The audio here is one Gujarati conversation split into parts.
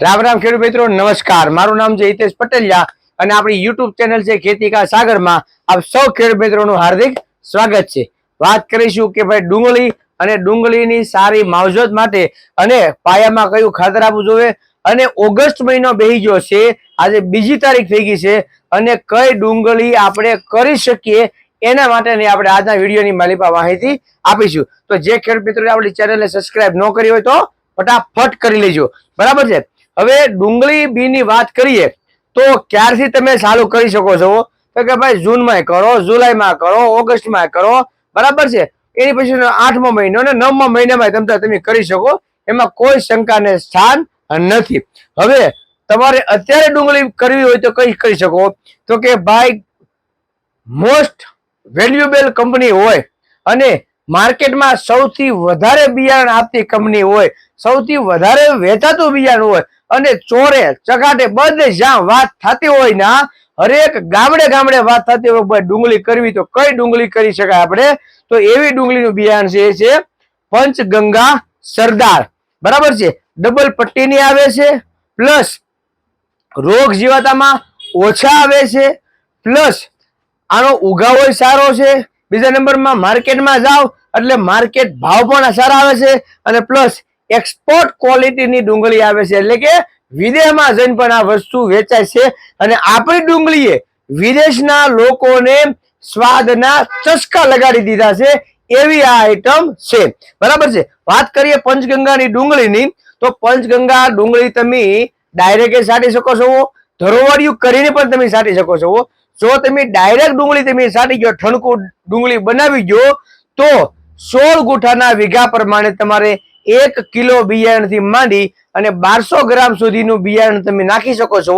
રામ રામ ખેડૂત મિત્રો, નમસ્કાર. મારું નામ છે હિતેશ પટેલિયા અને આપણી યુટ્યુબ ચેનલ છે ખેતીકા સાગરમાં આપ સૌ ખેડૂત મિત્રોનું હાર્દિક સ્વાગત છે. વાત કરીશું કે ભાઈ ડુંગળી અને ડુંગળીની સારી માવજત માટે અને પાયામાં કયું ખાતર આપવું જોઈએ અને ઓગસ્ટ મહિનો બેહી ગયો છે, આજે બીજી તારીખ થઈ ગઈ છે અને કઈ ડુંગળી આપણે કરી શકીએ એના માટેની આપણે આજના વિડીયોની માલિપા માહિતી આપીશું. તો જે ખેડૂત મિત્રો આપણી ચેનલને સબસ્ક્રાઇબ ન કરી હોય તો ફટાફટ કરી લેજો. બરાબર છે? હવે ડુંગળી બીની વાત કરીએ, તો ક્યારથી તમે ચાલુ કરી શકો છો? તો કે ભાઈ જૂનમાં કરો, જુલાઈમાં કરો, ઓગસ્ટમાં કરો, બરાબર છે? એની પછી આઠમો મહિનો અને નવમા મહિનામાં તમે તમે કરી શકો, એમાં કોઈ શંકાને સ્થાન નથી. હવે તમારે અત્યારે ડુંગળી કરવી હોય તો કઈ કરી શકો? તો કે ભાઈ મોસ્ટ વેલ્યુએબલ કંપની હોય અને માર્કેટમાં સૌથી વધારે બિયારણ આપતી કંપની હોય, સૌથી વધારે વેચાતું બિયારણ હોય અને ચોરે ચકાટે બધે જ્યાં વાત થતી હોય ના હરેક ગામડે ગામડે વાત થતી હોય, ભાઈ ડુંગળી કરવી તો કઈ ડુંગળી કરી શકાય આપણે? તો એવી ડુંગળીનું બિયારણ છે એ છે પંચગંગા સરદાર. બરાબર છે? ડબલ પટ્ટીની આવે છે, પ્લસ રોગ જીવાતામાં ઓછા આવે છે, પ્લસ આનો ઉગાવો સારો છે. બીજા નંબરમાં માર્કેટમાં જાઓ, એટલે માર્કેટ ભાવ પણ સારા આવે છે અને પ્લસ એક્સપોર્ટ ક્વોલિટીની ડુંગળી આવે છે. એટલે કે વિદેશમાં જઈને પણ આ વસ્તુ વેચાય છે અને આપણી ડુંગળીએ વિદેશના લોકોને સ્વાદના ચસ્કા લગાડી દીધા છે એવી આ આઈટમ છે. બરાબર છે? વાત કરીએ પંચગંગાની ડુંગળીની, તો પંચગંગા ડુંગળી તમે ડાયરેક્ટ સાટી શકો છો. ધરોવાડિયું કરીને પણ તમે સાટી શકો છો. જો તમે ડાયરેક્ટ ડુંગળી તમે સાટી ગયો ઠણકું ડુંગળી બનાવી ગયો, તો સોળ ગુઠાના વીઘા પ્રમાણે તમારે એક કિલો બિયારણથી માંડી અને બારસો ગ્રામ સુધીનું બિયારણ તમે નાખી શકો છો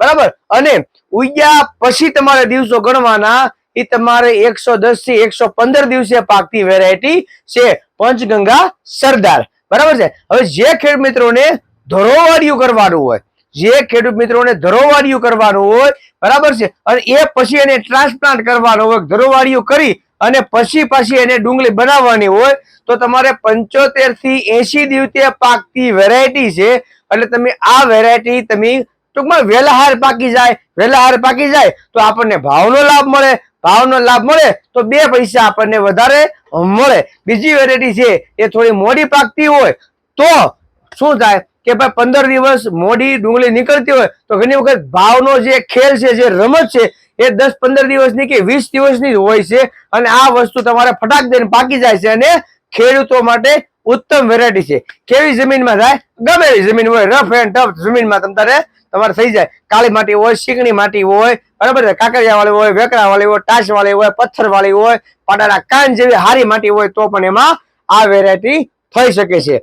બરાબર? અને ઉગ્યા પછી તમારે દિવસો ગણવાના એ તમારે એકસો દસથી એકસો પંદર દિવસે પાકતી વેરાયટી છે પંચગંગા સરદાર. બરાબર છે? હવે જે ખેડૂત મિત્રોને ધરોવાડિયું કરવાનું હોય, જે ખેડૂત મિત્રોને ધરોવાડિયું કરવાનું હોય, બરાબર છે? અને એ પછી એને ટ્રાન્સપ્લાન્ટ કરવાનો હોય, ધરોવાડિયું કરી અને પછી પાછી એને ડુંગળી બનાવવાની હોય તો તમારે પંચોતેરથી એસી દિવસે પાકતી વેરાયટી છે. એટલે તમે આ વેરાયટી તમે ટૂંકમાં વેલાહાર પાકી જાય, વેલાહાર પાકી જાય તો આપણને ભાવનો લાભ મળે. ભાવનો લાભ મળે તો બે પૈસા આપણને વધારે મળે. બીજી વેરાયટી છે, એ થોડી મોડી પાકતી હોય તો શું થાય કે ભાઈ પંદર દિવસ મોડી ડુંગળી નીકળતી હોય તો ઘણી વખત ભાવનો જે ખેલ છે, જે રમત છે એ દસ પંદર દિવસની કે વીસ દિવસની હોય છે અને આ વસ્તુ તમારે ફટાક દઈને પાકી જાય છે અને ખેડૂતો માટે ઉત્તમ વેરાયટી છે. કેવી જમીનમાં થાય? ગમે એવી જમીન હોય રફ એન્ડ ટફ જમીનમાં તમારે તમારે થઈ જાય. કાળી માટી હોય ચીકણી માટી હોય, બરાબર છે? કાંકરિયા વાળી હોય વેકડા વાળી હોય ટાશ વાળી હોય પથ્થર વાળી હોય પાટાના કાન જેવી હારી માટી હોય તો પણ એમાં આ વેરાયટી થઈ શકે છે.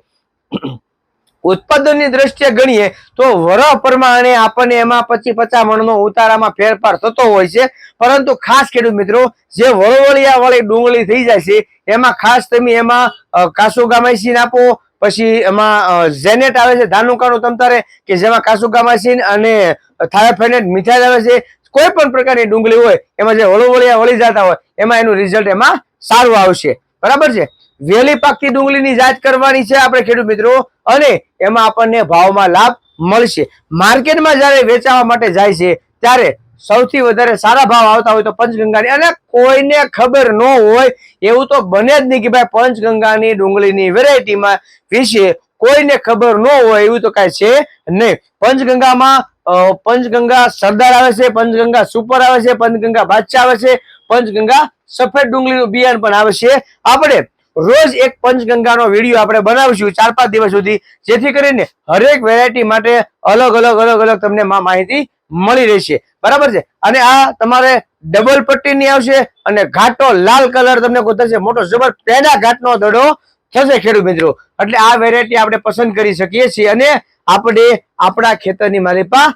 ઉત્પાદનની દ્રષ્ટિએ ગણીએ તો વરહ પ્રમાણે આપણને એમાં પછી પચાસ મણનો ઉતારામાં ફેરફાર થતો હોય છે. પરંતુ ખાસ ખેડૂત મિત્રો, જે વળવળિયા વાળી ડુંગળી થઈ જાય છે, એમાં ખાસ તમે એમાં કાસુગામાઇસિન આપો, પછી એમાં ઝેનેટ આવે છે ધાનુકાનું તમતારે કે જેમાં કાસુગામાઇસિન અને થાયોફેનેટ મીઠાઈ આવે છે, કોઈ પણ પ્રકારની ડુંગળી હોય, એમાં જે વળવળિયા વળી જતા હોય, એમાં એનું રિઝલ્ટ એમાં સારું આવશે. બરાબર છે? વેલી પાકતી ડુંગળીની જાત કરવાની છે આપણે ખેડૂત મિત્રો. અને એમાં આપણને ભાવમાં લાભ મળશે. માર્કેટમાં જ્યારે વેચાવા માટે જાય છે, ત્યારે સૌથી વધારે સારા ભાવ આવતા હોય તો પંચગંગાની. અને કોઈને ખબર ન હોય, એવું તો બને જ નહીં કે ભાઈ પંચગંગાની ડુંગળીની વેરાયટીમાં વિશે કોઈને ખબર ન હોય, એવું તો કાંઈ છે નહીં. પંચગંગામાં પંચગંગા સરદાર આવે છે, પંચગંગા સુપર આવે છે, પંચગંગા બાદશાહ આવે છે, પંચગંગા સફેદ ડુંગળીનું બિયારણ પણ આવે છે. આપણે રોજ એક પંચગંગાનો વીડિયો આપણે બનાવીશું ચાર પાંચ દિવસ સુધી, જેથી કરીને હરેક વેરાયટી માટે અલગ અલગ અલગ અલગ તમને માહિતી મળી રહેશે. બરાબર છે? અને આ તમારે ડબલ પટ્ટીની આવશે અને ઘાટો લાલ કલર તમને કોઈ મોટો જબર પેડા ઘાટનો દડો થશે ખેડૂત મિત્રો. એટલે આ વેરાયટી આપણે પસંદ કરી શકીએ છીએ અને આપણે આપણા ખેતરની માલિપા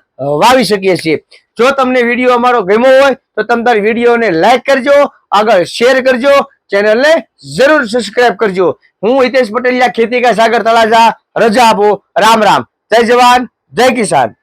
વાવી શકીએ છીએ. જો તમને વીડિયો અમારો ગમ્યો હોય, તો તમે તારી વિડીયોને લાઈક કરજો, આગળ શેર કરજો ચેનલને જરૂર સબસ્ક્રાઇબ કરજો. હું હિતેશ પટેલિયા ખેતી કા સાગર તળાજા. રજા આપો. રામ રામ. જય જવાન. જય કિસાન.